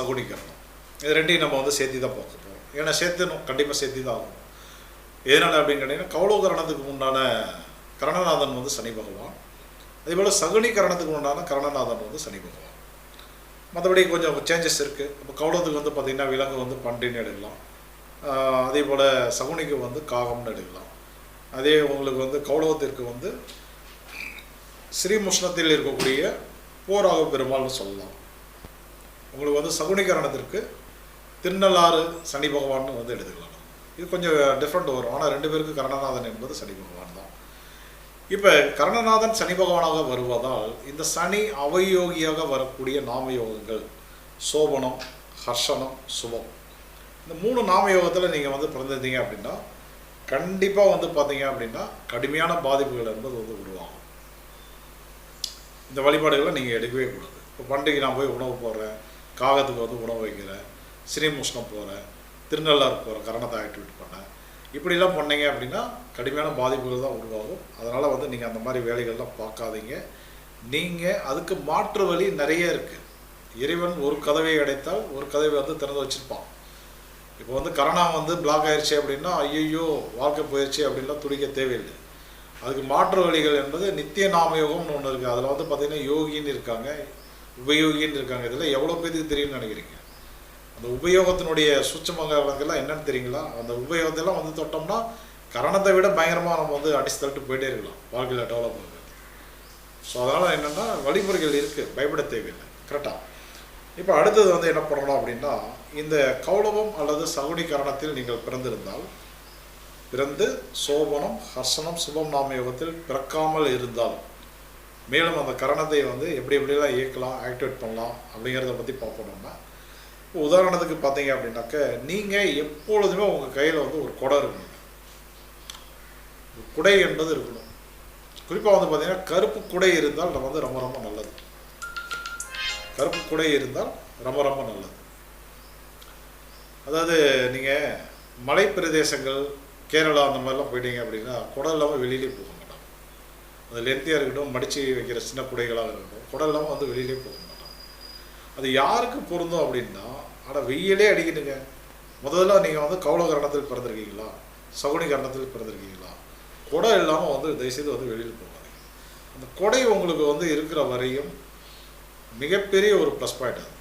சகுனிகரணம் இது ரெண்டையும் நம்ம வந்து சேர்த்து தான் பார்க்க போகிறோம் ஏன்னா சேர்த்து கண்டிப்பாக சேர்த்து தான் ஆகும் எதனால் அப்படின்னு கேட்டிங்கன்னா கௌலோகரணத்துக்கு உண்டான கரணநாதன் வந்து சனி பகவான். அதே போல் சகுனிகரணத்துக்கு உண்டான கரணநாதன் வந்து சனி பகவான். மற்றபடி கொஞ்சம் சேஞ்சஸ் இருக்குது இப்போ கௌலத்துக்கு வந்து பார்த்திங்கன்னா விலங்கு வந்து பண்டின்னு எடுக்கலாம். அதே போல் சகுனிக்கு வந்து காகம்னு எடுக்கலாம். அதே உங்களுக்கு வந்து கௌலவத்திற்கு வந்து ஸ்ரீமுஷ்ணத்தில் இருக்கக்கூடிய போராக பெருமாள்னு சொல்லலாம். உங்களுக்கு வந்து சகுனிகரணத்திற்கு திருநள்ளாறு சனி பகவான் வந்து எடுத்துக்கலாம் இது கொஞ்சம் டிஃப்ரெண்ட் வரும் ஆனால் ரெண்டு பேருக்கு கரணநாதன் என்பது சனி பகவான் தான். இப்போ கரணநாதன் சனி பகவானாக வருவதால் இந்த சனி அவயோகியாக வரக்கூடிய நாமயோகங்கள் சோபனம் ஹர்ஷனம் சுபம் இந்த மூணு நாமயோகத்தில் நீங்கள் வந்து பிறந்திருந்தீங்க அப்படின்னா கண்டிப்பாக வந்து பார்த்தீங்க அப்படின்னா கடுமையான பாதிப்புகள் என்பது வந்து உருவாகும். இந்த வழிபாடுகளை நீங்கள் எடுக்கவே கூடாது. இப்போ பண்டிகை நான் போய் உணவு போடுறேன் காகத்துக்கு வந்து உணவு வைக்கிறேன் ஸ்ரீமுஷ்ணம் போகிறேன் திருநள்ளாறு போகிறேன் கரணத்தை ஆக்டிவேட் பண்ணேன் இப்படிலாம் பண்ணீங்க அப்படின்னா கடுமையான பாதிப்புகள் தான் உருவாகும். அதனால் வந்து நீங்கள் அந்த மாதிரி வேலைகள்லாம் பார்க்காதீங்க. நீங்கள் அதுக்கு மாற்று வழி நிறைய இருக்குது இறைவன் ஒரு கதவை அடைத்தால் ஒரு கதவை வந்து திறந்து வச்சிருப்பான். இப்போ வந்து கரணா வந்து பிளாக் ஆயிடுச்சு அப்படின்னா ஐயோ வாழ்க்கை போயிடுச்சு அப்படின்லாம் துடிக்க தேவையில்லை. அதுக்கு மாற்று வழிகள் என்பது நித்திய நாமயோகம்னு ஒன்று இருக்குது அதில் வந்து பார்த்திங்கன்னா யோகின்னு இருக்காங்க. உபயோகின்னு இருக்காங்க. இதில் எவ்வளோ பேருக்கு தெரியும்னு நினைக்கிறீங்க? அந்த உபயோகத்தினுடைய சூட்சமங்கெல்லாம் என்னன்னு தெரியுங்களா? அந்த உபயோகத்தெல்லாம் வந்து தொட்டோம்னா கரணத்தை விட பயங்கரமாக நம்ம வந்து அடிச்சு தள்ளிட்டு போயிட்டே இருக்கலாம் வாழ்க்கையில் டெவலப் ஆகுது ஸோ அதனால் என்னென்னா வழிமுறைகள் இருக்குது பயப்பட தேவையில்லை. கரெக்டாக இப்போ அடுத்தது வந்து என்ன பண்ணணும் அப்படின்னா இந்த கௌளவம் அல்லது சகுனி கரணத்தில் நீங்கள் பிறந்திருந்தால் பிறந்து சோபனம் ஹர்ஷனம் சுபம் நாம யோகத்தில் பிறக்காமல் இருந்தால் மேலும் அந்த கரணத்தை வந்து எப்படி எப்படிலாம் இயக்கலாம் ஆக்டிவேட் பண்ணலாம் அப்படிங்கிறத பற்றி பார்ப்போம்னா இப்போ உதாரணத்துக்கு பார்த்தீங்க அப்படின்னாக்க நீங்கள் எப்பொழுதுமே உங்கள் கையில் வந்து ஒரு குடம் இருக்கணும். ஒரு குடை என்பது இருக்கணும். குறிப்பாக வந்து பார்த்தீங்கன்னா கருப்பு குடை இருந்தால் நம்ம வந்து ரொம்ப ரொம்ப நல்லது. கருப்பு குடை இருந்தால் ரொம்ப ரொம்ப நல்லது. அதாவது நீங்கள் மலை பிரதேசங்கள் கேரளா அந்த மாதிரிலாம் போயிட்டீங்க அப்படின்னா குடம் இல்லாமல் வெளியிலே போகணும். அது லென்த்தியாக இருக்கட்டும் மடித்து வைக்கிற சின்ன குடைகளாக இருக்கட்டும் குடம் இல்லாமல் வந்து வெளியிலே போக மாட்டாங்க அது யாருக்கு பொருந்தும் அப்படின்னா ஆனால் வெயிலே அடிக்கணுங்க முதல்ல நீங்கள் வந்து கவுள கரணத்தில் பிறந்திருக்கீங்களா? சகுனி கரணத்தில் பிறந்திருக்கீங்களா? குடம் இல்லாமல் வந்து தயவுசெய்து வந்து வெளியில் போகாதீங்க. அந்த கொடை உங்களுக்கு வந்து இருக்கிற வரையும் மிகப்பெரிய ஒரு ப்ளஸ் பாயிண்ட் அது.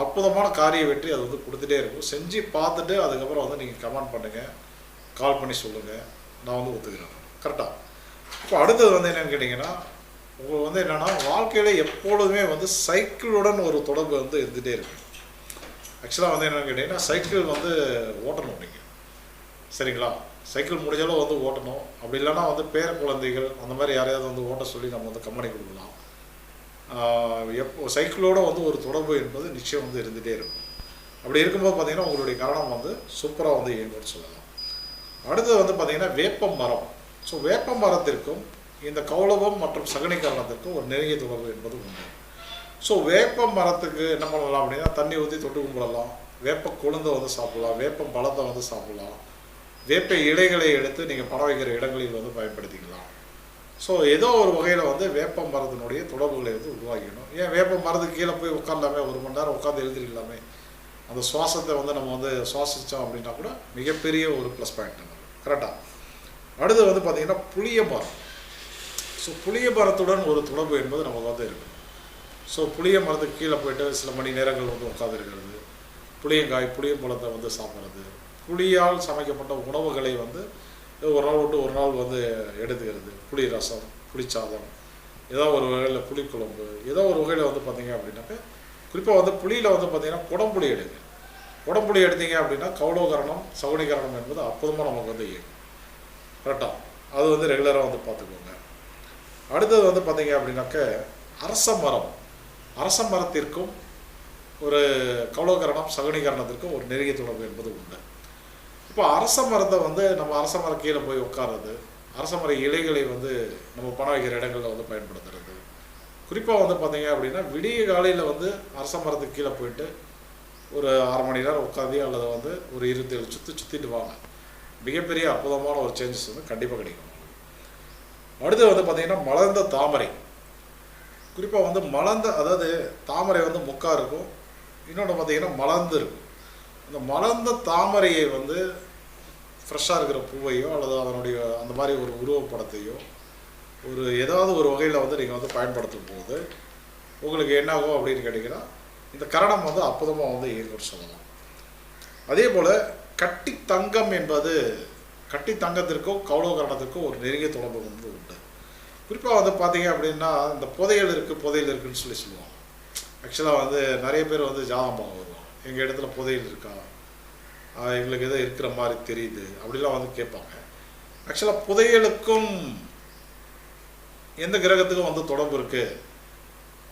அற்புதமான காரிய வெற்றி அது வந்து கொடுத்துட்டே இருக்கும். செஞ்சு பார்த்துட்டு அதுக்கப்புறம் வந்து நீங்கள் கமெண்ட் பண்ணுங்கள் கால் பண்ணி சொல்லுங்கள் நான் வந்து ஒத்துக்கிறேன். கரெக்டாக இப்போ அடுத்தது வந்து என்னென்னு கேட்டிங்கன்னா உங்களுக்கு வந்து என்னென்னா வாழ்க்கையில் எப்பொழுதுமே வந்து சைக்கிளுடன் ஒரு தொடர்பு வந்து இருந்துகிட்டே இருக்கு. ஆக்சுவலாக வந்து என்னென்னு கேட்டிங்கன்னா சைக்கிள் வந்து ஓட்டணும் நீங்கள் சரிங்களா? சைக்கிள் முடிஞ்சாலும் வந்து ஓட்டணும். அப்படி இல்லைன்னா வந்து பேர குழந்தைகள் அந்த மாதிரி யாரையாவது வந்து ஓட்ட சொல்லி நம்ம வந்து கம்பெனி கொடுக்கலாம். எப்போ சைக்கிளோட வந்து ஒரு தொடர்பு என்பது நிச்சயம் வந்து இருந்துகிட்டே இருக்கும். அப்படி இருக்கும்போது பார்த்தீங்கன்னா உங்களுடைய கரணம் வந்து சூப்பராக வந்து இயங்கும்னு சொல்லலாம். அடுத்தது வந்து பார்த்தீங்கன்னா வேப்ப மரம் ஸோ வேப்ப மரத்திற்கும் இந்த கௌளவம் மற்றும் சகனி காரணத்திற்கும் ஒரு நெருங்கிய தொடர்பு என்பது உண்டு ஸோ வேப்ப மரத்துக்கு என்ன பண்ணலாம் அப்படின்னா தண்ணி ஊற்றி தொட்டு கும்பிடலாம். வேப்ப கொழுந்தை வந்து சாப்பிடலாம். வேப்பம் பழத்தை வந்து சாப்பிடலாம். வேப்ப இலைகளை எடுத்து நீங்கள் படம் வைக்கிற இடங்களில் வந்து பயன்படுத்திக்கலாம். ஸோ ஏதோ ஒரு வகையில் வந்து வேப்ப மரத்தினுடைய தொடர்புகளை வந்து உருவாக்கிடணும் ஏன் வேப்ப மரத்துக்கு கீழே போய் உட்காரலாமே ஒரு மணி நேரம் உட்காந்து எழுதிருக்கலாமே அந்த சுவாசத்தை வந்து நம்ம வந்து சுவாசித்தோம் அப்படின்னா கூட மிகப்பெரிய ஒரு ப்ளஸ் பாயிண்ட் கரெக்டாக அடுத்து வந்து பார்த்திங்கன்னா புளிய மரம் ஸோ புளிய மரத்துடன் ஒரு தொடர்பு என்பது நமக்கு வந்து இருக்குது ஸோ புளிய மரத்துக்கு கீழே போயிட்டு சில மணி நேரங்கள் வந்து உட்காந்துருக்கிறது புளியங்காய் புளியம்பழத்தை வந்து சாப்பிட்றது. புளியால் சமைக்கப்பட்ட உணவுகளை வந்து ஒரு நாள் விட்டு ஒரு நாள் வந்து எடுத்துக்கிறது. புளி ரசம் புளிச்சாதம் ஏதோ ஒரு வகையில் புளிக்குழம்பு ஏதோ ஒரு வகையில் வந்து பார்த்தீங்க அப்படின்னாக்க குறிப்பாக வந்து புளியில் வந்து பார்த்தீங்கன்னா குடம்புளி எடுங்க. குடம்புளி எடுத்தீங்க அப்படின்னா கௌளவகரணம் சகுனிகரணம் என்பது அப்போதுமாக நமக்கு வந்து இயக்கும் கரெக்டாக அது வந்து ரெகுலராக வந்து பார்த்துக்கோங்க. அடுத்தது வந்து பார்த்தீங்க அப்படின்னாக்க அரச மரம். அரச மரத்திற்கும் ஒரு கௌளவகரணம் சகுனிகரணத்திற்கும் ஒரு நெருங்கிய தொடர்பு என்பது உண்டு. இப்போ அரச மரத்தை வந்து நம்ம அரச மரம் கீழே போய் உட்கார்றது அரச மர இலைகளை வந்து நம்ம பணம் வைக்கிற இடங்களில் வந்து பயன்படுத்துறது. குறிப்பாக வந்து பார்த்தீங்க அப்படின்னா விடிய காலையில் வந்து அரச மரத்துக்கு கீழே போயிட்டு ஒரு அரை மணி நேரம் உட்காந்து அல்லது வந்து ஒரு இருபத்தேழு சுற்றி சுற்றிட்டு வாங்க. மிகப்பெரிய அற்புதமான ஒரு சேஞ்சஸ் வந்து கண்டிப்பாக கிடைக்கும். அடுத்து வந்து பார்த்தீங்கன்னா மலர்ந்த தாமரை. குறிப்பாக வந்து மலர்ந்த அதாவது தாமரை வந்து முக்கா இருக்கும். இன்னொன்று பார்த்தீங்கன்னா மலர்ந்து இருக்கும். அந்த மலர்ந்த தாமரையை வந்து ஃப்ரெஷ்ஷாக இருக்கிற பூவையோ அல்லது அதனுடைய அந்த மாதிரி ஒரு உருவப்படத்தையோ ஒரு ஏதாவது ஒரு வகையில் வந்து நீங்கள் வந்து பயன்படுத்தும் போது உங்களுக்கு என்னாகும் அப்படின்னு கேட்டிங்கன்னா இந்த கரணம் வந்து அற்புதமாக வந்து இயங்கும் சொல்லலாம். அதே போல் கட்டி தங்கம் என்பது கட்டி தங்கத்திற்கும் கௌளவ கரணத்திற்கும் ஒரு நெருங்கிய தொடர்பு வந்து உண்டு. குறிப்பாக வந்து பார்த்தீங்க அப்படின்னா இந்த புதையல் இருக்குது புதையல் இருக்குன்னு சொல்லி சொல்லுவாங்க. ஆக்சுவலாக வந்து நிறைய பேர் வந்து ஜாதகம் பார்க்க வருவாங்க. எங்கள் இடத்துல புதையல் இருக்கா? எங்களுக்கு ஏதோ இருக்கிற மாதிரி தெரியுது. அப்படிலாம் வந்து கேட்பாங்க. ஆக்சுவலாக புதையலுக்கும் எந்த கிரகத்துக்கும் வந்து தொடர்பு இருக்குது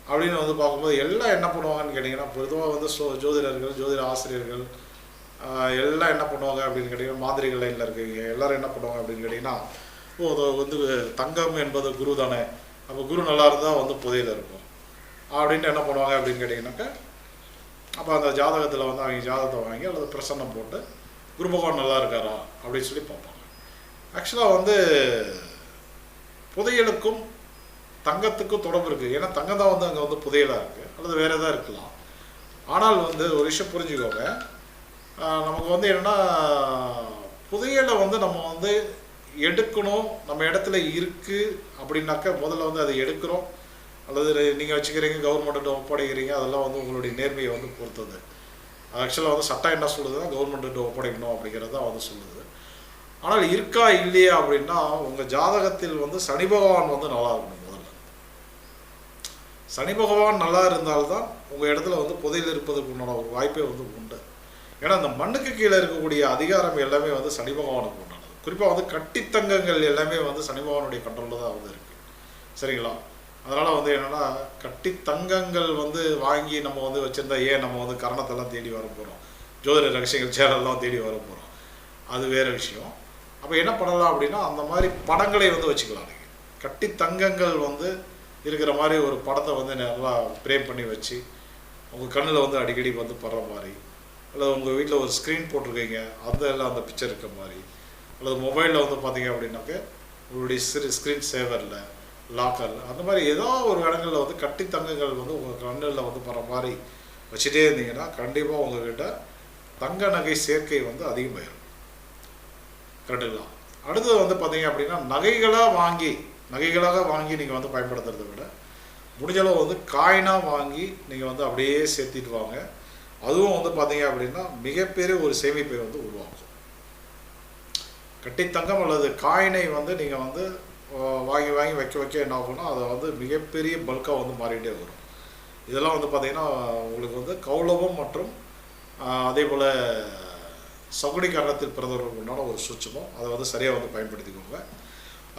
அப்படின்னு வந்து பார்க்கும்போது எல்லாம் என்ன பண்ணுவாங்கன்னு கேட்டிங்கன்னா பொதுவாக வந்து சோ ஜோதிடர்கள் ஜோதிட ஆசிரியர்கள் எல்லாம் என்ன பண்ணுவாங்க அப்படின்னு கேட்டிங்கன்னா மாதிரிகள் லைனில் இருக்கீங்க. எல்லாரும் என்ன பண்ணுவாங்க அப்படின்னு கேட்டிங்கன்னா ஓ அது வந்து தங்கம் என்பது குரு தானே. அப்போ குரு நல்லா இருந்தால் வந்து புதையில் இருக்கும் அப்படின்ட்டு என்ன பண்ணுவாங்க அப்படின்னு கேட்டிங்கன்னாக்கா அப்போ அந்த ஜாதகத்தில் வந்து அவங்க ஜாதகத்தை வாங்கி அல்லது பிரசன்னம் போட்டு குரு பகவான் நல்லா இருக்காரா? அப்படின்னு சொல்லி பார்ப்பாங்க. ஆக்சுவலாக வந்து புதையலுக்கும் தங்கத்துக்கும் தொடர்பு இருக்குது ஏன்னா தங்கம் தான் வந்து அங்கே வந்து புதையலாக இருக்குது அல்லது வேறு எதாவது இருக்கலாம். ஆனால் வந்து ஒரு விஷயம் புரிஞ்சுக்கோங்க. நமக்கு வந்து என்னென்னா புதையலை வந்து நம்ம வந்து எடுக்கணும். நம்ம இடத்துல இருக்குது அப்படின்னாக்கா முதல்ல வந்து அதை எடுக்கிறோம். அல்லது நீங்கள் வச்சுக்கிறீங்க கவர்மெண்ட்டு ஒப்படைக்கிறீங்க அதெல்லாம் வந்து உங்களுடைய நேர்மையை வந்து பொறுத்தது. ஆக்சுவலாக வந்து சட்டம் என்ன சொல்லுதுன்னா கவர்மெண்ட்டு ஒப்படைக்கணும் அப்படிங்கிறது தான் வந்து சொல்லுது. ஆனால் இருக்கா இல்லையா அப்படின்னா உங்கள் ஜாதகத்தில் வந்து சனி பகவான் வந்து நல்லா இருக்கணும் முதல்ல. சனி பகவான் நல்லா இருந்தால்தான் உங்கள் இடத்துல வந்து புதையில் இருப்பதற்கு உண்டான ஒரு வாய்ப்பே வந்து உண்டு. ஏன்னா அந்த மண்ணுக்கு கீழே இருக்கக்கூடிய அதிகாரம் எல்லாமே வந்து சனி பகவானுக்கு உண்டானது. குறிப்பாக வந்து கட்டித்தங்கங்கள் எல்லாமே வந்து சனி பகவானுடைய கண்ட்ரோலில் தான் வந்து இருக்குது சரிங்களா? அதனால் வந்து என்னென்னா கட்டி தங்கங்கள் வந்து வாங்கி நம்ம வந்து வச்சுருந்தா ஏன் நம்ம வந்து கரணத்தெல்லாம் தேடி வர போகிறோம் ஜோதிட ரகசியங்கள் சேனல்லாம் தேடி வர போகிறோம் அது வேறு விஷயம். அப்போ என்ன பண்ணலாம் அப்படின்னா அந்த மாதிரி படங்களை வந்து வச்சுக்கலாம் நீங்கள் கட்டி தங்கங்கள் வந்து இருக்கிற மாதிரி ஒரு படத்தை வந்து நல்லா ப்ரேம் பண்ணி வச்சு உங்கள் கண்ணில் வந்து அடிக்கடி வந்து படுற மாதிரி அல்லது உங்கள் வீட்டில் ஒரு ஸ்க்ரீன் போட்டிருக்கீங்க அந்த எல்லாம் அந்த பிக்சர் இருக்க மாதிரி. அல்லது மொபைலில் வந்து பார்த்தீங்க அப்படின்னாக்க உங்களுடைய சிறு ஸ்க்ரீன் சேவரில் லாக்கரில் அந்த மாதிரி ஏதோ ஒரு இடங்களில் வந்து கட்டி தங்கங்கள் வந்து உங்கள் கண்ணில் வந்து படுற மாதிரி வச்சுட்டே இருந்தீங்கன்னா கண்டிப்பாக உங்கள்கிட்ட தங்க நகை சேர்க்கை வந்து அதிகமாயிடும் கரெக்டுங்களா அடுத்தது வந்து பார்த்தீங்க அப்படின்னா நகைகளாக வாங்கி நகைகளாக வாங்கி நீங்கள் வந்து பயன்படுத்துறதை விட முடிஞ்சளவு வந்து காயினாக வாங்கி நீங்கள் வந்து அப்படியே சேர்த்திட்டு வாங்க. அதுவும் வந்து பார்த்தீங்க அப்படின்னா மிகப்பெரிய ஒரு சேமிப்பை வந்து உருவாக்கும். கட்டித்தங்கம் அல்லது காயினை வந்து நீங்கள் வந்து வாங்கி வாங்கி வைக்க வைக்க என்ன ஆகும்னா அதை வந்து மிகப்பெரிய பல்காக வந்து மாறிட்டே வரும். இதெல்லாம் வந்து பார்த்தீங்கன்னா உங்களுக்கு வந்து கௌலவம் மற்றும் அதே போல் சகுடி காரணத்தில் பிறந்தவர்களுக்கு உண்டான ஒரு சூட்சமம். அதை வந்து சரியாக வந்து பயன்படுத்திக்கோங்க.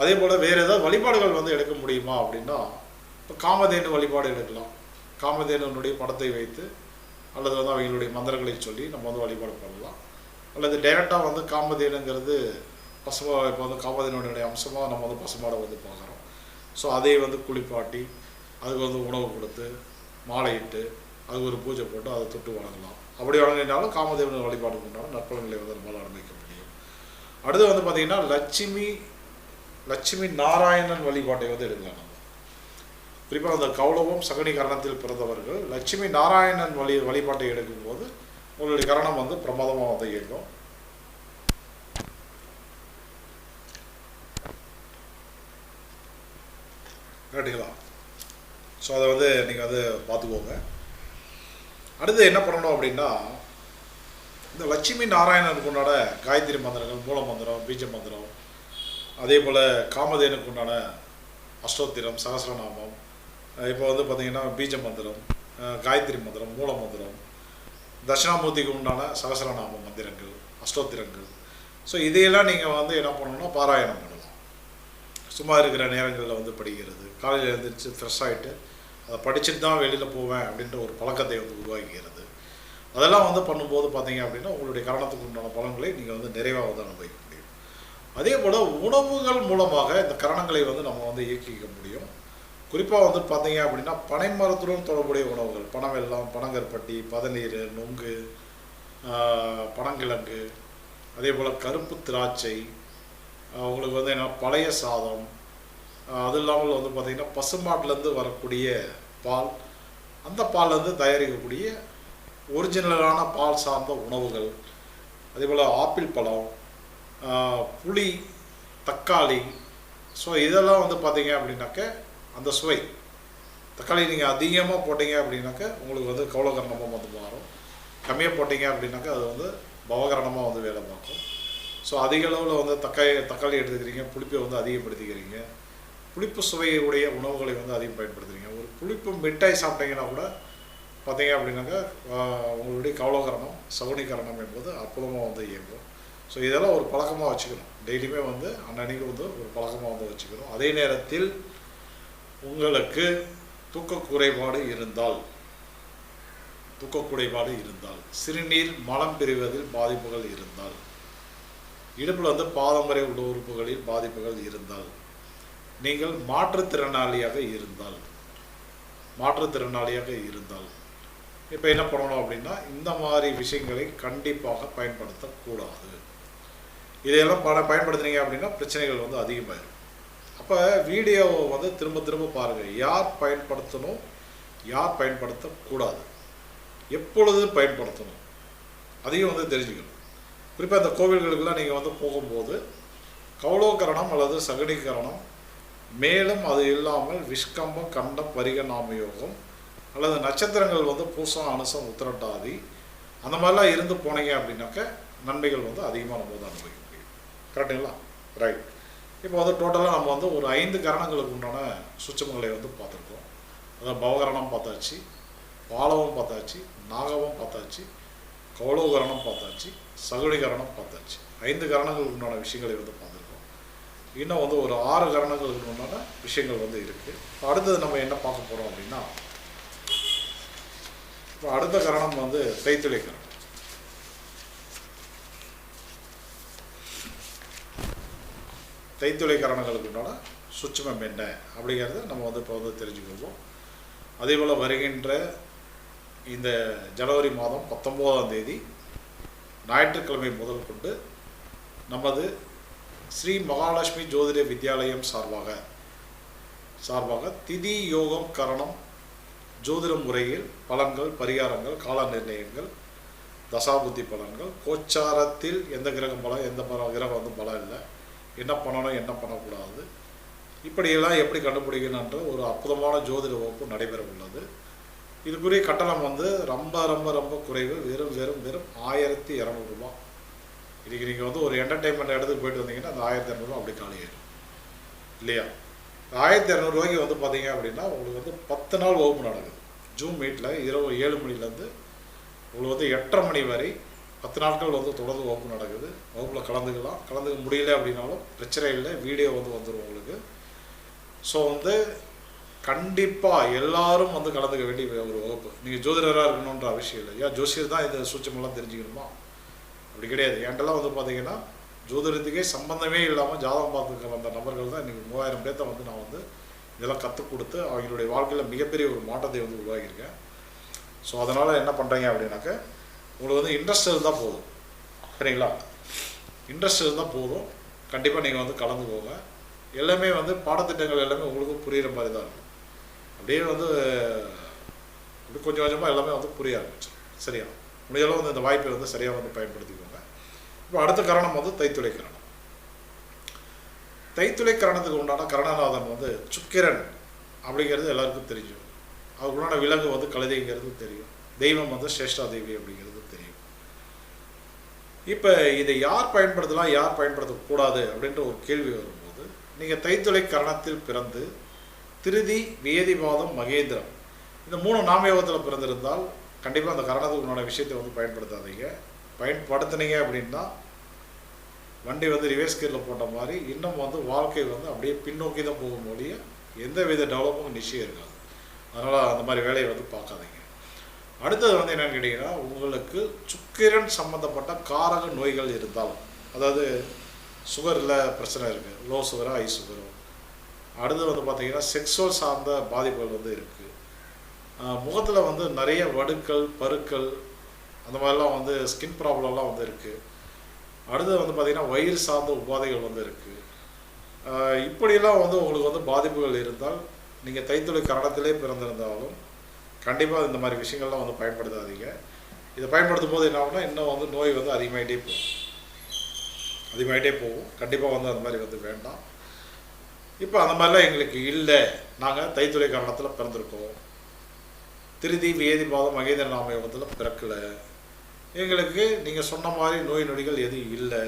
அதே போல் வேறு ஏதாவது வழிபாடுகள் வந்து எடுக்க முடியுமா அப்படின்னா இப்போ காமதேனு வழிபாடு எடுக்கலாம். காமதேனுடைய படத்தை வைத்து அல்லது வந்து அவங்களுடைய மந்திரங்களை சொல்லி நம்ம வந்து வழிபாடு பண்ணலாம். அல்லது டைரெக்டாக வந்து காமதேனுங்கிறது பசுமா இப்போ வந்து காமதேனுடைய அம்சமாக நம்ம வந்து பசுமாடை வந்து பார்க்குறோம். ஸோ அதை வந்து குளிப்பாட்டி அதுக்கு வந்து உணவு கொடுத்து மாலையிட்டு அது ஒரு பூஜை போட்டு அதை தொட்டு வணங்கலாம். அப்படி வணங்கினாலும் காமதேவன் வழிபாடு பண்ணாலும் நற்பலன்களை வந்து நம்மளால் அனுபவிக்க முடியும். அடுத்து வந்து பார்த்திங்கன்னா லட்சுமி லட்சுமி நாராயணன் வழிபாட்டை வந்து எடுக்கலாம். குறிப்பாக அந்த கௌளவம் சகனி கரணத்தில் பிறந்தவர்கள் லட்சுமி நாராயணன் வழி வழிபாட்டை எடுக்கும்போது உங்களுடைய கரணம் வந்து பிரமாதமாக வந்து இயங்கும் கேட்டுங்களா ஸோ அதை வந்து நீங்கள் வந்து பார்த்துக்கோங்க. அடுத்து என்ன பண்ணணும் அப்படின்னா இந்த லட்சுமி நாராயணனுக்கு உண்டான காயத்ரி மந்திரங்கள் மூல மந்திரம் பீஜ மந்திரம் அதே போல் காமதேனுக்கு உண்டான அஷ்டோத்திரம் சகசிரநாமம் இப்போ வந்து பார்த்தீங்கன்னா பீஜ மந்திரம் காயத்ரி மந்திரம் மூல மந்திரம் தட்சிணாமூர்த்திக்கு உண்டான சகசரநாம மந்திரங்கள் அஷ்டோத்திரங்கள். ஸோ இதையெல்லாம் நீங்கள் வந்து என்ன பண்ணணும்னா பாராயணம் பண்ணலாம் சும்மா இருக்கிற நேரங்களில் வந்து படிக்கிறது. காலையில் எழுந்திரிச்சு ஃப்ரெஷ் ஆகிட்டு அதை படிச்சுட்டு தான் வெளியில் போவேன் அப்படின்ற ஒரு பழக்கத்தை வந்து உருவாக்கிக்கிறது அதெல்லாம் வந்து பண்ணும்போது பார்த்தீங்க அப்படின்னா உங்களுடைய கரணத்துக்கு உண்டான பலன்களை நீங்கள் வந்து நிறைவாக வந்து அனுபவிக்க முடியும். அதே போல் உணவுகள் மூலமாக இந்த கரணங்களை வந்து நம்ம வந்து இயக்கிக்க முடியும். குறிப்பாக வந்து பார்த்தீங்க அப்படின்னா பனை மரத்துடன் தொடர்புடைய உணவுகள் பனவெல்லம் பனங்கற்பட்டி பதநீர் நுங்கு பனங்கிழங்கு அதே போல் கருப்பு திராட்சை உங்களுக்கு வந்து என்ன பழைய சாதம் அது இல்லாமல் வந்து பார்த்திங்கன்னா பசுமாட்டிலேருந்து வரக்கூடிய பால் அந்த பால்லேருந்து தயாரிக்கக்கூடிய ஒரிஜினலான பால் சார்ந்த உணவுகள் அதே போல் ஆப்பிள் பழம் புளி தக்காளி ஸோ இதெல்லாம் வந்து பார்த்திங்க அப்படின்னாக்க அந்த சுவை. தக்காளி நீங்கள் அதிகமாக போட்டீங்க அப்படின்னாக்கா உங்களுக்கு வந்து கவலகரணமாக வந்து மாறும். கம்மியாக போட்டீங்க அப்படின்னாக்கா அது வந்து பவகரணமாக வந்து வேலை பார்க்கும். ஸோ அதிக அளவில் வந்து தக்காளி தக்காளி எடுத்துக்கிறீங்க புளிப்பை வந்து அதிகப்படுத்திக்கிறீங்க. புளிப்பு சுவையுடைய உணவுகளை வந்து அதிகம் பயன்படுத்துகிறீங்க ஒரு புளிப்பு மிட்டாய் சாப்பிட்டீங்கன்னா கூட பார்த்தீங்க அப்படின்னாக்கா உங்களுடைய கவலகரணம் சகுனிகரணம் என்பது அற்புதமாக வந்து இயங்கும். ஸோ இதெல்லாம் ஒரு பழக்கமாக வச்சுக்கணும். டெய்லியுமே வந்து அன்னன்னைக்கு வந்து ஒரு பழக்கமாக வந்து வச்சுக்கணும். அதே நேரத்தில் உங்களுக்கு தூக்க குறைபாடு இருந்தால் தூக்க குறைபாடு இருந்தால் சிறுநீர் மலம் பெறுவதில் பாதிப்புகள் இருந்தால் இடுப்பில் வந்து பாதமுறை உள்ள உறுப்புகளில் பாதிப்புகள் இருந்தால் நீங்கள் மாற்றுத்திறனாளியாக இருந்தால் மாற்றுத்திறனாளியாக இருந்தால் இப்போ என்ன பண்ணணும் அப்படின்னா இந்த மாதிரி விஷயங்களை கண்டிப்பாக பயன்படுத்தக்கூடாது. இதையெல்லாம் பல பயன்படுத்துனீங்க அப்படின்னா பிரச்சனைகள் வந்து அதிகமாயிடும் அப்போ வீடியோவை வந்து திரும்ப திரும்ப பாருங்கள் யார் பயன்படுத்தணும்? யார் பயன்படுத்தக்கூடாது? எப்பொழுது பயன்படுத்தணும்? அதையும் வந்து தெரிஞ்சுக்கணும். குறிப்பாக இந்த கோவில்களுக்கெல்லாம் நீங்கள் வந்து போகும்போது கௌலோகரணம் அல்லது சகடிகரணம் மேலும் அது இல்லாமல் விஷ்கம்பம் கண்டம் பரிக நாமயோகம் அல்லது நட்சத்திரங்கள் வந்து பூசம் அனுசம் உத்திரட்டாதி அந்த மாதிரிலாம் இருந்து போனீங்க அப்படின்னாக்க நன்மைகள் வந்து அதிகமாக நம்ம வந்து அனுபவிக்க முடியும். கரெக்டுங்களா ரைட் இப்போ வந்து டோட்டலாக நம்ம வந்து ஒரு ஐந்து கரணங்களுக்கு உண்டான சுச்சமங்களை வந்து பார்த்துருக்கோம். அதாவது பவகரணம் பார்த்தாச்சு பாலவம் பார்த்தாச்சு நாகவம் பார்த்தாச்சு கௌலோகரணம் பார்த்தாச்சு சகுனிகரணம் பார்த்தாச்சு. ஐந்து கரணங்களுக்கு உண்டான விஷயங்களை வந்து பார்த்துருக்கோம். இன்னும் வந்து ஒரு ஆறு கரணங்களுக்கு உண்டான விஷயங்கள் வந்து இருக்குது அடுத்தது நம்ம என்ன பார்க்க போகிறோம் அப்படின்னா இப்போ அடுத்த கரணம் வந்து தைத்துளை கரணம் தைத்துளை கரணங்களுக்கு உண்டான சுட்சமம் என்ன அப்படிங்கிறத நம்ம வந்து இப்போ வந்து தெரிஞ்சுக்கொள்வோம் அதே போல் வருகின்ற இந்த ஜனவரி மாதம் பத்தொம்போதாம் தேதி ஞாயிற்றுக்கிழமை முதல் கொண்டு நமது ஸ்ரீ மகாலட்சுமி ஜோதிட வித்யாலயம் சார்பாக சார்பாக திதி யோகம் கரணம் ஜோதிட முறையில் பலன்கள் பரிகாரங்கள் கால நிர்ணயங்கள் தசாபுத்தி பலன்கள் கோச்சாரத்தில் எந்த கிரகம் பலம் எந்த பல கிரகம் வந்து பலம் இல்லை. என்ன பண்ணணும் என்ன பண்ணக்கூடாது? இப்படியெல்லாம் எப்படி கண்டுபிடிக்கணுன்ற ஒரு அற்புதமான ஜோதிட வகுப்பு நடைபெற உள்ளது. இதுக்குரிய கட்டணம் வந்து ரொம்ப ரொம்ப ரொம்ப குறைவு. வெறும் வெறும் வெறும் ஆயிரத்தி இரநூறுபா இன்றைக்கி நீங்கள் வந்து ஒரு என்டர்டைன்மெண்ட் இடத்துக்கு போயிட்டு வந்தீங்கன்னா அந்த ஆயிரத்தி இரநூறுவா அப்படி காலியாயிடும் இல்லையா? ஆயிரத்தி இரநூறுவாய்க்கு வந்து பார்த்தீங்க அப்படின்னா உங்களுக்கு வந்து பத்து நாள் வகுப்பு நடக்குது. ஜூன் மீட்டில் இரவு ஏழு மணிலேருந்து உங்களுக்கு வந்து எட்டரை மணி வரை பத்து நாட்கள் வந்து தொடர்ந்து வகுப்பு நடக்குது. வகுப்பில் கலந்துக்கலாம். கலந்துக்க முடியல அப்படின்னாலும் பிரச்சனை இல்லை. வீடியோ வந்து வந்துடும் உங்களுக்கு. ஸோ வந்து கண்டிப்பாக எல்லாரும் வந்து கலந்துக்க வேண்டிய ஒரு வகுப்பு. நீங்கள் ஜோதிடராக இருக்கணுன்ற அவசியம் இல்லை. ஏன் ஜோசியர் தான் இந்த சூட்சமெல்லாம் தெரிஞ்சுக்கணுமா? அப்படி கிடையாது. என்கிட்டலாம் வந்து பார்த்தீங்கன்னா ஜோதிடத்துக்கே சம்பந்தமே இல்லாமல் ஜாதகம் பார்த்துக்கிற வந்த நபர்கள் தான் இன்றைக்கி மூவாயிரம் பேர்த்த வந்து நான் வந்து இதெல்லாம் கற்றுக் கொடுத்து அவங்களுடைய வாழ்க்கையில் மிகப்பெரிய ஒரு மாற்றத்தை வந்து உருவாகியிருக்கேன் ஸோ அதனால் என்ன பண்ணுறீங்க அப்படின்னாக்க உங்களுக்கு வந்து இன்ட்ரெஸ்ட் இருந்தால் போதும். சரிங்களா? இன்ட்ரெஸ்ட் இருந்தால் போதும். கண்டிப்பாக நீங்கள் வந்து கலந்துக்கோங்க எல்லாமே வந்து பாடத்திட்டங்கள் எல்லாமே உங்களுக்கு புரிகிற மாதிரி தான் இருக்கும். அப்படியே வந்து இப்படி கொஞ்சம் கொஞ்சமாக எல்லாமே வந்து புரிய ஆரம்பிச்சு. சரியா? முடிஞ்சளவு வந்து இந்த வாய்ப்பை வந்து சரியாக வந்து பயன்படுத்திக்கோங்க. இப்போ அடுத்த கரணம் வந்து தைத்துளை கரணம். தைத்துளை கரணத்துக்கு உண்டான கரணநாதன் வந்து சுக்கிரன் அப்படிங்கிறது எல்லாருக்கும் தெரியும். அதுக்கு உண்டான விலங்கு வந்து கழுதைங்கிறது தெரியும். தெய்வம் வந்து சேஷ்டா தேவி அப்படிங்கிறது இப்போ இதை யார் பயன்படுத்தலாம் யார் பயன்படுத்தக்கூடாது அப்படின்ற ஒரு கேள்வி வரும்போது நீங்கள் தைத்துளை கரணத்தில் பிறந்து திருதி வேதிவாதம் மகேந்திரம் இந்த மூணு நாமயோகத்தில் பிறந்திருந்தால் கண்டிப்பாக அந்த கரணத்துக்கு உண்டான விஷயத்தை வந்து பயன்படுத்தாதீங்க. பயன்படுத்துனீங்க அப்படின்னா வண்டி வந்து ரிவர்ஸ் கீரில் போட்ட மாதிரி இன்னும் வந்து வாழ்க்கை வந்து அப்படியே பின்னோக்கி தான் போகும் ஒழிய எந்த வித டெவலப்பும் நிச்சயம் இருக்காது. அதனால் அந்த மாதிரி வேலையை வந்து பார்க்காதீங்க. அடுத்தது வந்து என்னென்னு கேட்டிங்கன்னா உங்களுக்கு சுக்கிரன் சம்மந்தப்பட்ட காரக நோய்கள் இருந்தால் அதாவது சுகரில் பிரச்சனை இருக்குது லோ சுகரோ ஹை சுகரோ அடுத்து வந்து பார்த்தீங்கன்னா செக்ஸுவல் சார்ந்த பாதிப்புகள் வந்து இருக்குது முகத்தில் வந்து நிறைய வடுக்கள் பருக்கள் அந்த மாதிரிலாம் வந்து ஸ்கின் ப்ராப்ளம்லாம் வந்து இருக்குது அடுத்தது வந்து பார்த்திங்கன்னா வயிறு சார்ந்த உபாதைகள் வந்து இருக்குது இப்படியெல்லாம் வந்து உங்களுக்கு வந்து பாதிப்புகள் இருந்தால் நீங்கள் தைத்தொழில் கரணத்திலே பிறந்திருந்தாலும் கண்டிப்பாக இந்த மாதிரி விஷயங்கள்லாம் வந்து பயன்படுத்தாதீங்க. இதை பயன்படுத்தும் போது என்ன ஆகும்னா இன்னும் வந்து நோய் வந்து அதிகமாகிட்டே போகும். அதிகமாகிட்டே போகும். கண்டிப்பாக வந்து அந்த மாதிரி வந்து வேண்டாம். இப்போ அந்த மாதிரிலாம் எங்களுக்கு இல்லை. நாங்கள் தைத்துறை காரணத்தில் பிறந்திருக்கோம். திருதி வேதிபாதம் மகேந்திர நாமயத்தில் பிறக்கலை. எங்களுக்கு நீங்கள் சொன்ன மாதிரி நோய் நொடிகள் எதுவும் இல்லை.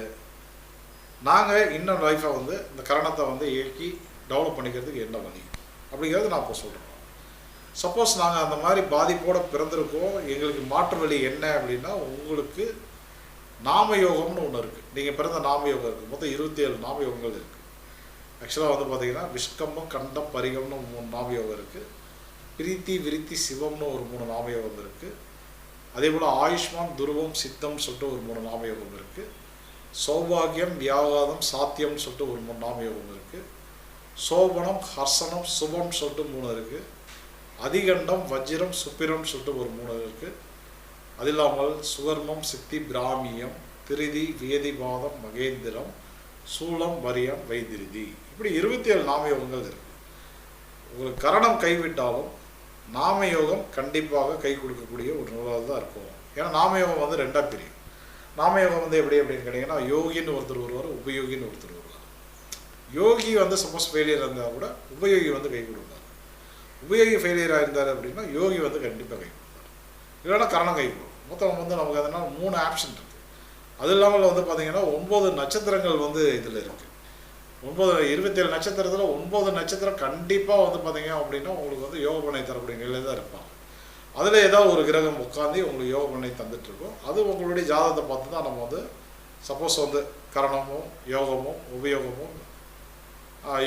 நாங்கள் இன்னும் லைஃப்பை வந்து இந்த கரணத்தை வந்து இயக்கி டெவலப் பண்ணிக்கிறதுக்கு என்ன வழி? அப்படிங்கிறது நான் இப்போ சொல்கிறேன் சப்போஸ் நாங்கள் அந்த மாதிரி பாதிப்போடு பிறந்திருக்கோம் எங்களுக்கு மாற்று வழி என்ன அப்படின்னா உங்களுக்கு நாம யோகம்னு ஒன்று இருக்குது நீங்கள் பிறந்த நாம யோகம் இருக்குது மொத்தம் இருபத்தி ஏழு நாம யோகங்கள் இருக்குது ஆக்சுவலாக வந்து பார்த்தீங்கன்னா விஷ்கம்பம் கண்டம் பரிகம்னு மூணு நாம யோகம் இருக்குது பிரீத்தி விருத்தி சிவம்னு ஒரு மூணு நாம யோகம் இருக்குது அதே போல் ஆயுஷ்மான் துருவம் சித்தம் சொல்லிட்டு ஒரு மூணு நாம யோகம் இருக்குது சௌபாகியம் வியாகாதம் சாத்தியம்னு சொல்லிட்டு ஒரு மூணு நாம யோகம் இருக்குது சோபனம் ஹர்சனம் சுபம் சொல்லிட்டு மூணு இருக்குது அதிகண்டம் வஜ்ரம் சுப்பிரம் சொல்லிட்டு ஒரு மூணு இருக்குது அது இல்லாமல் சுவர்மம் சித்தி பிராமியம் திருதி வேதிபாதம் மகேந்திரம் சூலம் வரியம் வைத்திருதி. இப்படி இருபத்தி ஏழு நாமயோகங்கள் இருக்கு. உங்களுக்கு கரணம் கைவிட்டாலும் நாமயோகம் கண்டிப்பாக கை கொடுக்கக்கூடிய ஒரு நூலாக தான் இருக்கும். ஏன்னா நாமயோகம் வந்து ரெண்டாக பிரியும். நாமயோகம் வந்து எப்படி அப்படின்னு கேட்டிங்கன்னா யோகின்னு ஒருத்தர் வருவார் உபயோகின்னு ஒருத்தர் வருவார். யோகி வந்து சப்போஸ் ஃபெயிலியர் இருந்தால் கூட உபயோகி வந்து கை கொடுப்பார். உபயோகி ஃபெயிலியராக இருந்தார் அப்படின்னா யோகி வந்து கண்டிப்பாக கை கொடுப்பார். இல்லைன்னா கரணம் கை கொடுக்கும் மொத்தம் வந்து நமக்கு அதனால் மூணு ஆப்ஷன் இருக்குது அது இல்லாமல் வந்து பார்த்தீங்கன்னா ஒன்பது நட்சத்திரங்கள் வந்து இதில் இருக்குது ஒன்பது இருபத்தேழு நட்சத்திரத்தில் ஒன்பது நட்சத்திரம் கண்டிப்பாக வந்து பார்த்தீங்க அப்படின்னா உங்களுக்கு வந்து யோக பண்ணை தரக்கூடிய நிலையில் தான் இருப்பாங்க. அதில் ஏதாவது ஒரு கிரகம் உட்காந்து உங்களுக்கு யோக பண்ணை தந்துட்டுருக்கோம் அது உங்களுடைய ஜாதகத்தை பார்த்து தான் நம்ம வந்து சப்போஸ் வந்து கரணமும் யோகமும் உபயோகமும்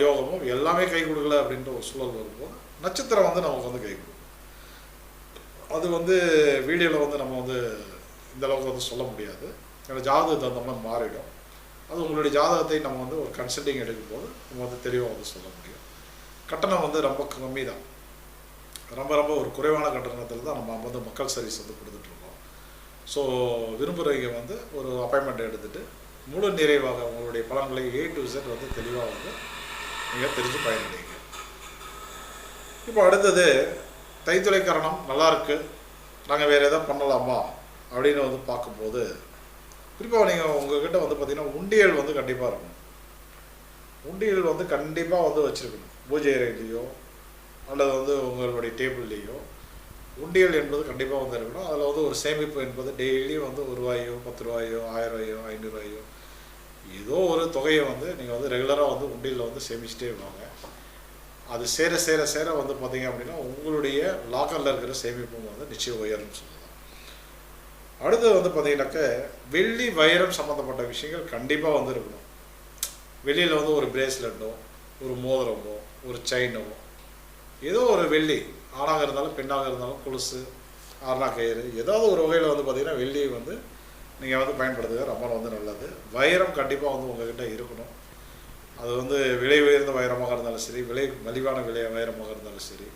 யோகமும் எல்லாமே கை கொடுக்கல அப்படின்ற ஒரு சூழல் வரும்போது நட்சத்திரம் வந்து நமக்கு வந்து கை அது வந்து வீடியோவில் வந்து நம்ம வந்து இந்த அளவுக்கு வந்து சொல்ல முடியாது. ஏன்னா ஜாதகத்தை அந்த மாதிரி மாறிடும். அது உங்களுடைய ஜாதகத்தை நம்ம வந்து ஒரு கன்சல்டிங் எடுக்கும்போது நம்ம வந்து தெளிவாக வந்து சொல்ல முடியும். கட்டணம் வந்து ரொம்ப கம்மி தான். ரொம்ப ரொம்ப ஒரு குறைவான கட்டணத்தில் தான் நம்ம வந்து மக்கள் சர்வீஸ் வந்து கொடுத்துட்ருக்கோம். ஸோ விரும்புகிறவங்க வந்து ஒரு அப்பாயின்மெண்ட் எடுத்துகிட்டு முழு நிறைவாக உங்களுடைய பலன்களை ஏ டு இசட் வந்து தெளிவாக வந்து நீங்கள் தெரிஞ்சு பயனடைங்க. இப்போ அடுத்தது தைத்துளை கரணம் நல்லாயிருக்கு நாங்கள் வேறு எதாவது பண்ணலாமா? அப்படின்னு வந்து பார்க்கும்போது குறிப்பாக நீங்கள் உங்ககிட்ட வந்து பார்த்தீங்கன்னா உண்டியல் வந்து கண்டிப்பாக இருக்கணும். உண்டியல் வந்து கண்டிப்பாக வந்து வச்சுருக்கணும். பூஜை அறையிலையோ அல்லது வந்து உங்களுடைய டேபிள்லேயோ. உண்டியல் என்பது கண்டிப்பாக வந்து இருக்கணும். அதில் வந்து ஒரு சேமிப்பு என்பது டெய்லியும் வந்து ஒரு ரூபாயோ பத்து ரூபாயோ ஆயிரம் ரூபாயோ ஐநூறுரூவாயோ ஏதோ ஒரு தொகையை வந்து நீங்கள் வந்து ரெகுலராக வந்து உண்டியலில் வந்து சேமிச்சிட்டே வாங்க. அது சேர சேர சேர வந்து பார்த்தீங்க அப்படின்னா உங்களுடைய லாக்கரில் இருக்கிற சேமிப்பும் வந்து நிச்சயம் உயரும்னு சொல்லலாம் அடுத்து வந்து பார்த்தீங்கன்னாக்க வெள்ளி வைரம் சம்மந்தப்பட்ட விஷயங்கள் கண்டிப்பாக வந்து இருக்கணும் வெளியில் வந்து ஒரு பிரேஸ்லெட்டோ ஒரு மோதிரமோ ஒரு செயினோ ஏதோ ஒரு வெள்ளி ஆணாக இருந்தாலும் பெண்ணாக இருந்தாலும் கொலுசு ஆரணா கயிறு ஏதாவது ஒரு வகையில் வந்து பார்த்தீங்கன்னா வெள்ளியை வந்து நீங்கள் வந்து பயன்படுத்துகிற ரொம்ப வந்து நல்லது. வைரம் கண்டிப்பாக வந்து உங்கள்கிட்ட இருக்கணும். அது வந்து விலை உயர்ந்த வைரமாக இருந்தாலும் சரி விலை மலிவான விலை வைரமாக இருந்தாலும் சரி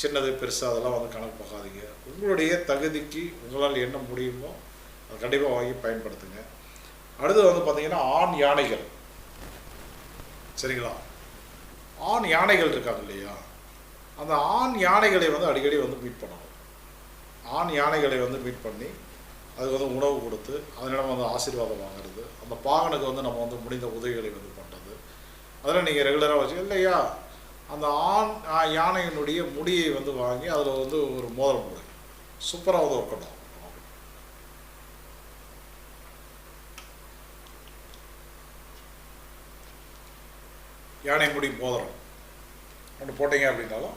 சின்னது பெருசாக அதெல்லாம் வந்து கணக்கு பார்க்காதீங்க உங்களுடைய தகுதிக்கு உங்களால் என்ன முடியுமோ அதை கண்டிப்பாக வாங்கி பயன்படுத்துங்க. அடுத்து வந்து பார்த்தீங்கன்னா ஆண் யானைகள். சரிங்களா? ஆண் யானைகள் இருக்காங்க இல்லையா? அந்த ஆண் யானைகளை வந்து அடிக்கடி வந்து மீட் பண்ணணும். ஆண் யானைகளை வந்து மீட் பண்ணி அதுக்கு வந்து உணவு கொடுத்து அதனிடம் வந்து ஆசீர்வாதம் வாங்குறது அந்த பாகனுக்கு வந்து நம்ம வந்து முடிந்த உதவிகளை வந்து பண்ணுறது அதெல்லாம் நீங்கள் ரெகுலராக வச்சு இல்லையா அந்த ஆண் யானையினுடைய முடியை வந்து வாங்கி அதில் வந்து ஒரு மோதிரம் போடுங்க சூப்பராக வந்து ஒர்க் பண்ணும் யானை முடி மோதிரம். ஒன்று போட்டீங்க அப்படின்னாலும்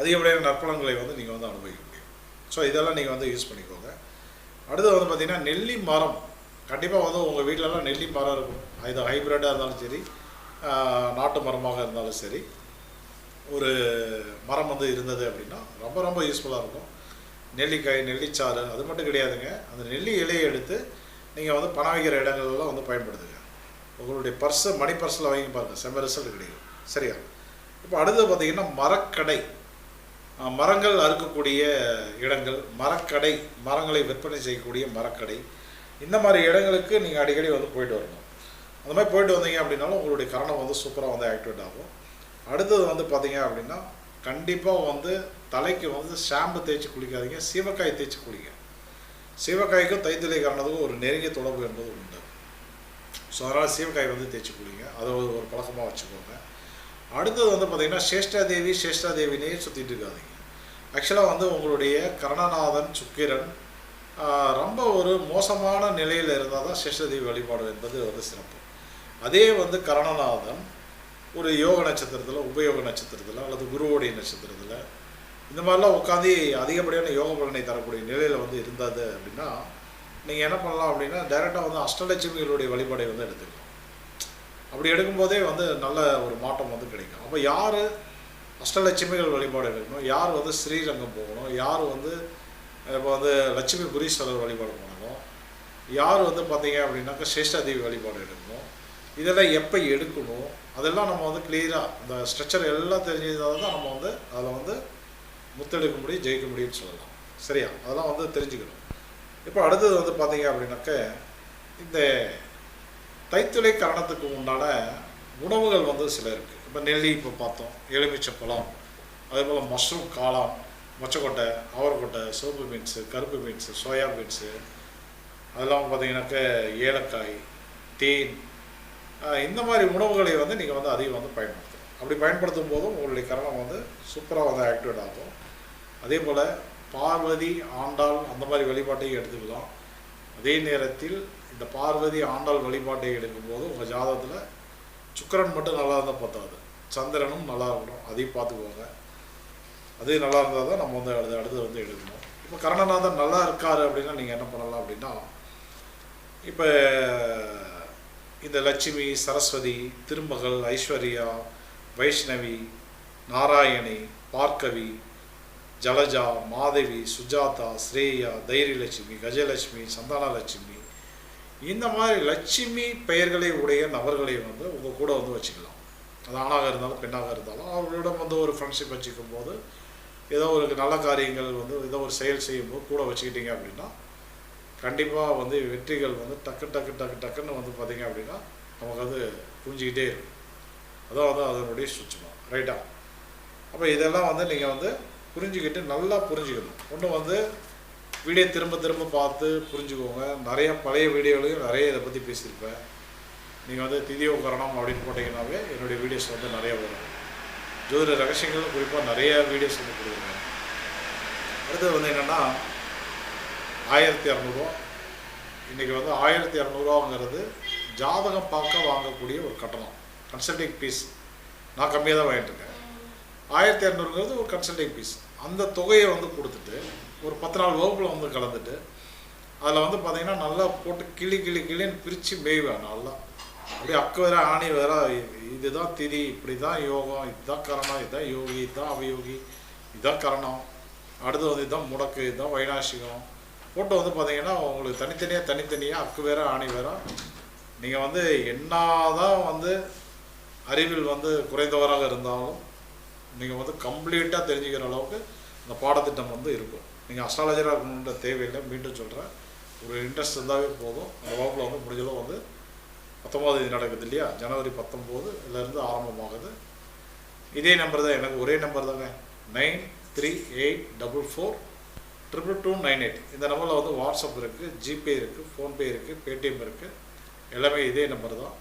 அதிகப்படியான நற்பலன்களை வந்து நீங்கள் வந்து அனுபவிக்க முடியும். ஸோ இதெல்லாம் நீங்கள் வந்து யூஸ் பண்ணிக்கோங்க. அடுத்து வந்து பார்த்திங்கன்னா நெல்லி மரம். கண்டிப்பாக வந்து உங்கள் வீட்டிலலாம் நெல்லி மரம் இருக்கும். இது ஹைப்ரிட்டாக இருந்தாலும் சரி நாட்டு மரமாக இருந்தாலும் சரி ஒரு மரம் வந்து இருந்தது அப்படின்னா ரொம்ப ரொம்ப யூஸ்ஃபுல்லாக இருக்கும். நெல்லிக்காய் நெல்லிச்சாறு அது மட்டும் கிடையாதுங்க. அந்த நெல்லி இலையை எடுத்து நீங்கள் வந்து பணம் வைக்கிற இடங்கள்லாம் வந்து பயன்படுத்துங்க. உங்களுடைய பர்ஸை மணி பர்ஸில் வாங்கி பாருங்கள் செம்ம ரிசல்ட் கிடைக்கும். சரியா? இப்போ அடுத்து பார்த்தீங்கன்னா மரக்கடை. மரங்கள் அறுக்கக்கூடிய இடங்கள் மரக்கடை மரங்களை விற்பனை செய்யக்கூடிய மரக்கடை. இந்த மாதிரி இடங்களுக்கு நீங்கள் அடிக்கடி வந்து போயிட்டு வரணும். அந்த மாதிரி போயிட்டு வந்தீங்க அப்படின்னாலும் உங்களுடைய கரணம் வந்து சூப்பராக வந்து ஆக்டிவேட் ஆகும். அடுத்தது வந்து பார்த்தீங்க அப்படின்னா கண்டிப்பாக வந்து தலைக்கு வந்து ஷாம்பு தேய்ச்சி குளிக்காதீங்க சீவக்காய் தேய்ச்சி குளிங்க. சீவக்காய்க்கும் தைத்தலை காரணத்துக்கும் ஒரு நெருங்கிய தொடர்பு என்பது உண்டு. ஸோ அதனால் சீவக்காய் வந்து தேய்ச்சி குளிங்க. அதை ஒரு பழக்கமாக வச்சுக்கோங்க. அடுத்தது வந்து பார்த்திங்கன்னா சேஷ்டாதேவி சேஷ்டாதேவினே சுற்றிட்டு இருக்காதிங்க. ஆக்சுவலாக வந்து உங்களுடைய கர்ணநாதன் சுக்கிரன் ரொம்ப ஒரு மோசமான நிலையில் இருந்தால் தான் சேஷ்டாதேவி வழிபாடு என்பது வந்து சிறப்பு. அதே வந்து கரணநாதன் ஒரு யோக நட்சத்திரத்தில் உபயோக நட்சத்திரத்தில் அல்லது குருவோடைய நட்சத்திரத்தில் இந்த மாதிரிலாம் உட்காந்து அதிகப்படியான யோக பலனை தரக்கூடிய நிலையில் வந்து இருந்தது அப்படின்னா நீங்கள் என்ன பண்ணலாம் அப்படின்னா டைரெக்டாக வந்து அஷ்டலட்சுமிகளுடைய வழிபாடை வந்து எடுத்துக்கலாம். அப்படி எடுக்கும்போதே வந்து நல்ல ஒரு மாற்றம் வந்து கிடைக்கும். அப்போ யார் அஷ்டலட்சுமிகள் வழிபாடு எடுக்கணும்? யார் வந்து ஸ்ரீரங்கம் போகணும்? யார் வந்து இப்போ வந்து லட்சுமி குரீஸ்வரர் வழிபாடு பண்ணணும்? யார் வந்து பார்த்தீங்க அப்படின்னாக்கா சேஷ்டாதேவி வழிபாடு எடுக்கணும்? இதெல்லாம் எப்போ எடுக்கணும்? அதெல்லாம் நம்ம வந்து கிளியராக இந்த ஸ்ட்ரக்சர் எல்லாம் தெரிஞ்சதால தான் நம்ம வந்து அதில் வந்து முத்தெடுக்க முடியும் ஜெயிக்க முடியும்னு சொல்லலாம். சரியா? அதெல்லாம் வந்து தெரிஞ்சுக்கணும். இப்போ அடுத்தது வந்து பார்த்தீங்க அப்படின்னாக்க இந்த தைத்துளை கரணத்துக்கு உண்டான உணவுகள் வந்து சில இருக்குது இப்போ நெல்லி இப்போ பார்த்தோம் எலுமிச்சை பழம் அதே போல் மஷ்ரூம் காளான் மொச்சக்கொட்டை அவரைக்கொட்டை சோப்பு பீன்ஸு கருப்பு பீன்ஸு சோயா பீன்ஸு அதெல்லாம் பார்த்தீங்கன்னாக்க ஏலக்காய் தேன் இந்த மாதிரி உணவுகளை வந்து நீங்கள் வந்து அதிகம் வந்து பயன்படுத்தணும். அப்படி பயன்படுத்தும் போதும் உங்களுடைய கரணம் வந்து சூப்பராக வந்து ஆக்டிவேட் ஆகும். அதே போல் பார்வதி ஆண்டாள் அந்த மாதிரி வழிபாட்டையும் எடுத்துக்கலாம் அதே நேரத்தில் இந்த பார்வதி ஆண்டாள் வழிபாட்டை எடுக்கும்போது உங்கள் ஜாதகத்தில் சுக்கரன் மட்டும் நல்லா இருந்தால் பத்தாது. சந்திரனும் நல்லா இருக்கணும். அதையும் பார்த்துக்குவாங்க அது நல்லா இருந்தால் தான் நம்ம வந்து அடுத்து அடுத்து வந்து எடுக்கணும். இப்போ கரணநாதன் நல்லா இருக்காரு அப்படின்னா நீங்கள் என்ன பண்ணலாம் அப்படின்னா இப்போ இந்த லட்சுமி சரஸ்வதி திருமகள் ஐஸ்வர்யா வைஷ்ணவி நாராயணி பார்க்கவி ஜலஜா மாதவி சுஜாதா ஸ்ரேயா தைரியலட்சுமி கஜலட்சுமி சந்தானலட்சுமி. இந்த மாதிரி லட்சுமி பெயர்களை உடைய நபர்களை வந்து உங்கள் கூட வந்து வச்சுக்கலாம். அது ஆணாக இருந்தாலும் பெண்ணாக இருந்தாலும் அவர்களிடம் வந்து ஒரு ஃப்ரெண்ட்ஷிப் வச்சுக்கும் போது ஏதோ ஒரு நல்ல காரியங்கள் வந்து ஏதோ ஒரு செயல் செய்யும்போது கூட வச்சுக்கிட்டீங்க அப்படின்னா கண்டிப்பாக வந்து வெற்றிகள் வந்து டக்கு டக்கு டக்கு டக்குன்னு வந்து பார்த்தீங்க அப்படின்னா நமக்கு அது புரிஞ்சுக்கிட்டே இருக்கும். அதான் வந்து அதனுடைய சுட்சமாக ரைட்டா அப்போ இதெல்லாம் வந்து நீங்கள் வந்து புரிஞ்சுக்கிட்டு நல்லா புரிஞ்சுக்கணும். ஒன்று வந்து வீடியோ திரும்ப திரும்ப பார்த்து புரிஞ்சுக்கோங்க. நிறைய பழைய வீடியோலையும் நிறைய இதை பற்றி பேசியிருப்பேன். நீங்கள் வந்து திதியோகரணம் அப்படின்னு போட்டிங்கன்னாவே என்னுடைய வீடியோஸ் வந்து நிறைய வரும். ஜோதிட ரகசியங்கள் குறிப்பாக நிறைய வீடியோஸ் வந்து கொடுக்குறேன் அடுத்தது வந்து என்னென்னா ஆயிரத்தி இரநூறுவா இன்றைக்கி வந்து ஆயிரத்தி இரநூறுவாங்கிறது ஜாதகம் பார்க்க வாங்கக்கூடிய ஒரு கட்டணம். கன்சல்டிங் ஃபீஸ் நான் கம்மியாக தான் வாங்கிட்டு இருக்கேன். ஆயிரத்தி இரநூறுங்கிறது ஒரு கன்சல்டிங் ஃபீஸ் அந்த தொகையை வந்து கொடுத்துட்டு ஒரு பத்து நாள் வகுப்பில் வந்து கலந்துட்டு அதில் வந்து பார்த்தீங்கன்னா நல்லா போட்டு கிளி கிளி கிளின்னு பிரித்து மேய்வேன் நல்லா. அப்படியே அக்கு வேற ஆணி வேற இதுதான் திதி இப்படி தான் யோகம் இதுதான் கரணம் இதுதான் யோகி இதுதான் அவயோகி இதுதான் கரணம். அடுத்து வந்து இதுதான் முடக்கு இதுதான் வைநாசிகம் ஃபோட்டோ வந்து பார்த்தீங்கன்னா உங்களுக்கு தனித்தனியாக தனித்தனியாக அக்கு வேற ஆணி வேற. நீங்கள் வந்து என்னதான் வந்து அறிவில் வந்து குறைந்தவராக இருந்தாலும் நீங்கள் வந்து கம்ப்ளீட்டாக தெரிஞ்சுக்கிற அளவுக்கு அந்த பாடத்திட்டம் வந்து இருக்கும். நீங்கள் அஸ்ட்ராலஜராக இருக்கணுன்ற தேவையில்லை மீண்டும் சொல்கிறேன் ஒரு இன்ட்ரெஸ்ட் இருந்தாவே போதும். அந்த வகுப்பில் வந்து முடிஞ்சளவு வந்து பத்தொம்போது தேதி நடக்குது இல்லையா? ஜனவரி பத்தொம்போது பத்தொம்போதுலேருந்து ஆரம்பமாகுது. இதே நம்பர் தான் எனக்கு ஒரே நம்பர் தாங்க nine three eight double four triple two nine eight இந்த நம்பரில் வந்து வாட்ஸ்அப் இருக்குது ஜிபே இருக்குது ஃபோன்பே இருக்குது பேடிஎம் இருக்குது எல்லாமே இதே நம்பர் தான்.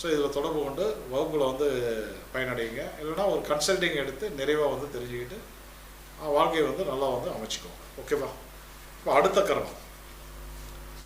ஸோ இதில் தொடர்பு கொண்டு வகுப்பில் வந்து பயனடையுங்க. இல்லைன்னா ஒரு கன்சல்டிங் எடுத்து நிறைவாக வந்து தெரிஞ்சுக்கிட்டு வாழ்க்கையை வந்து நல்லா வந்து அமைச்சிக்கோங்க. ஓகேவா இப்போ அடுத்த கரணம்.